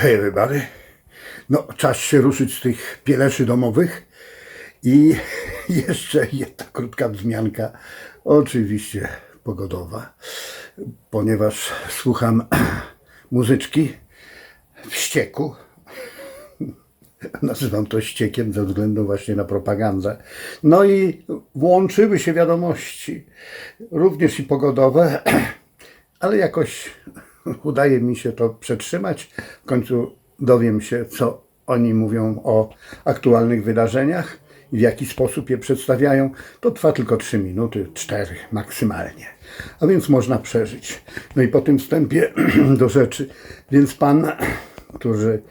Hej, everybody. No, czas się ruszyć z tych pieleszy domowych. I jeszcze jedna krótka wzmianka, oczywiście pogodowa, ponieważ słucham muzyczki w ścieku. Nazywam to ściekiem ze względu właśnie na propagandę. No i włączyły się wiadomości, również i pogodowe, ale jakoś udaje mi się to przetrzymać. W końcu dowiem się, co oni mówią o aktualnych wydarzeniach i w jaki sposób je przedstawiają. To trwa tylko 3 minuty, 4 maksymalnie. A więc można przeżyć. No i po tym wstępie do rzeczy. Więc pan, który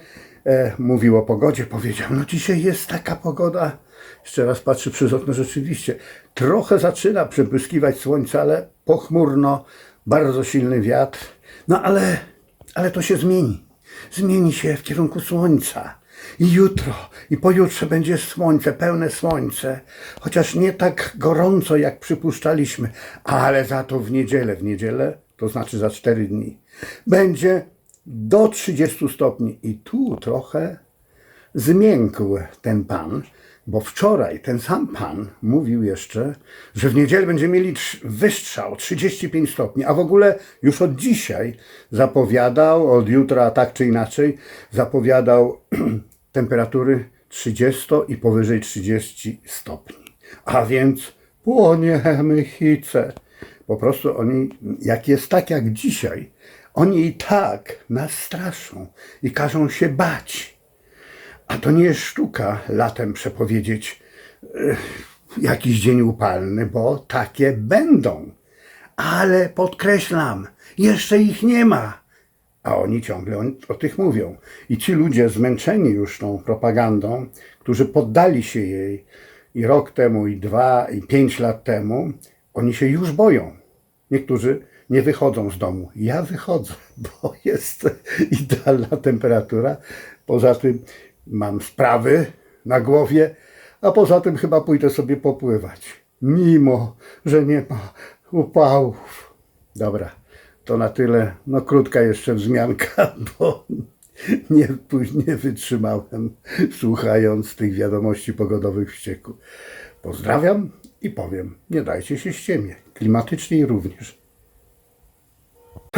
e, mówił o pogodzie, powiedział, no dzisiaj jest taka pogoda. Jeszcze raz patrzę przez okno, rzeczywiście trochę zaczyna przebłyskiwać słońce, ale pochmurno, bardzo silny wiatr. No ale, ale to się zmieni. Zmieni się w kierunku słońca. I jutro, i pojutrze będzie słońce, pełne słońce, chociaż nie tak gorąco, jak przypuszczaliśmy, ale za to w niedzielę, w niedzielę, to znaczy za cztery dni, będzie do 30 stopni. I tu trochę zmiękł ten pan, bo wczoraj ten sam pan mówił jeszcze, że w niedzielę będziemy mieli trz- wystrzał 35 stopni, a w ogóle już od dzisiaj zapowiadał, od jutra tak czy inaczej, zapowiadał temperatury 30 i powyżej 30 stopni. A więc płoniemy hice. Po prostu oni, jak jest tak jak dzisiaj, oni i tak nas straszą i każą się bać. A to nie jest sztuka latem przepowiedzieć e, jakiś dzień upalny, bo takie będą. Ale podkreślam, jeszcze ich nie ma. A oni ciągle o, o tych mówią. I ci ludzie zmęczeni już tą propagandą, którzy poddali się jej i rok temu, i dwa, i pięć lat temu, oni się już boją. Niektórzy nie wychodzą z domu. Ja wychodzę, bo jest idealna temperatura. Poza tym mam sprawy na głowie, a poza tym chyba pójdę sobie popływać. Mimo, że nie ma upałów. Dobra, to na tyle. No krótka jeszcze wzmianka, bo nie, później wytrzymałem słuchając tych wiadomości pogodowych w ścieku. Pozdrawiam i powiem, nie dajcie się ściemie. Klimatycznie również.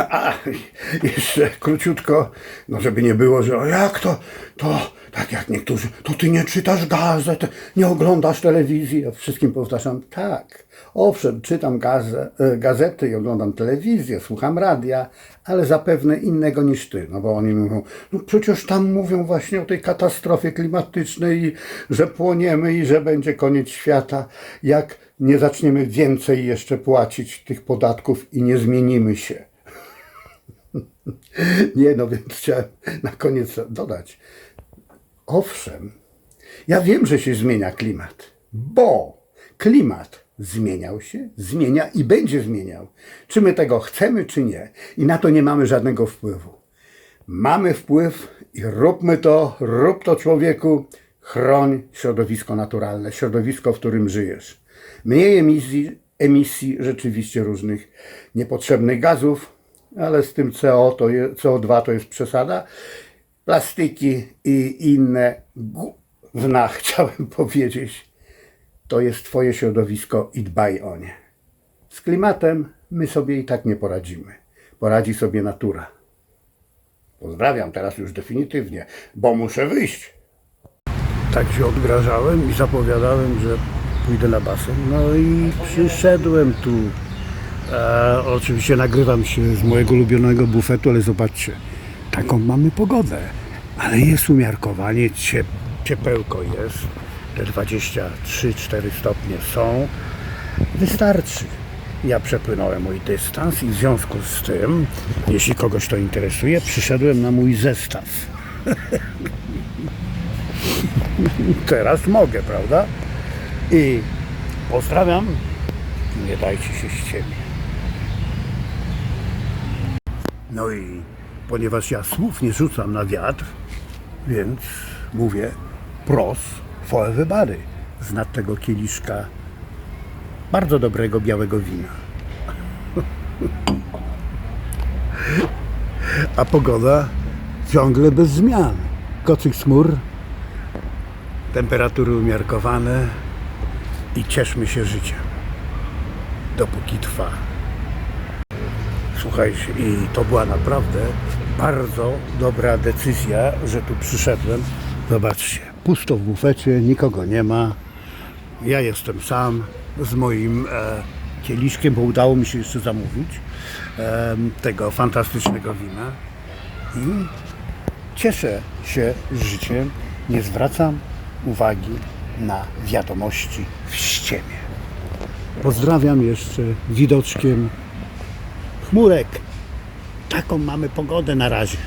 A, jeszcze króciutko, no żeby nie było, że o jak to, to tak jak niektórzy, to ty nie czytasz gazet, nie oglądasz telewizji. Ja wszystkim powtarzam, tak, owszem, czytam gaze, e, gazety i oglądam telewizję, słucham radia, ale zapewne innego niż ty, no bo oni mówią, no przecież tam mówią właśnie o tej katastrofie klimatycznej, i że płoniemy i że będzie koniec świata, jak nie zaczniemy więcej jeszcze płacić tych podatków i nie zmienimy się. Nie, no więc chciałem na koniec dodać. Owszem, ja wiem, że się zmienia klimat, bo klimat zmieniał się, zmienia i będzie zmieniał. Czy my tego chcemy, czy nie. I na to nie mamy żadnego wpływu. Mamy wpływ i róbmy to, rób to człowieku, chroń środowisko naturalne, środowisko, w którym żyjesz. Mniej emisji, emisji rzeczywiście różnych niepotrzebnych gazów, ale z tym CO to je, CO2 to jest przesada. Plastiki i inne gówna, chciałem powiedzieć, to jest Twoje środowisko i dbaj o nie. Z klimatem my sobie i tak nie poradzimy. Poradzi sobie natura. Pozdrawiam teraz już definitywnie, bo muszę wyjść. Tak się odgrażałem i zapowiadałem, że pójdę na basen. No i przyszedłem tu. E, oczywiście nagrywam się z mojego ulubionego bufetu, ale zobaczcie, taką mamy pogodę. Ale jest umiarkowanie, ciep, ciepełko jest, te 23-4 stopnie są. Wystarczy. Ja przepłynąłem mój dystans i w związku z tym, jeśli kogoś to interesuje, przyszedłem na mój zestaw. Teraz mogę, prawda? I pozdrawiam. Nie dajcie się ściemie. No i ponieważ ja słów nie rzucam na wiatr, więc mówię pros for everybody z nad tego kieliszka bardzo dobrego białego wina. A pogoda ciągle bez zmian. Kocyk chmur, temperatury umiarkowane i cieszmy się życiem, dopóki trwa. Słuchajcie, i to była naprawdę bardzo dobra decyzja, że tu przyszedłem. Zobaczcie, pusto w bufecie, nikogo nie ma. Ja jestem sam z moim e, kieliszkiem, bo udało mi się jeszcze zamówić e, tego fantastycznego wina. I cieszę się życiem, nie zwracam uwagi na wiadomości w ściemie. Pozdrawiam jeszcze widoczkiem chmurek. Taką mamy pogodę na razie.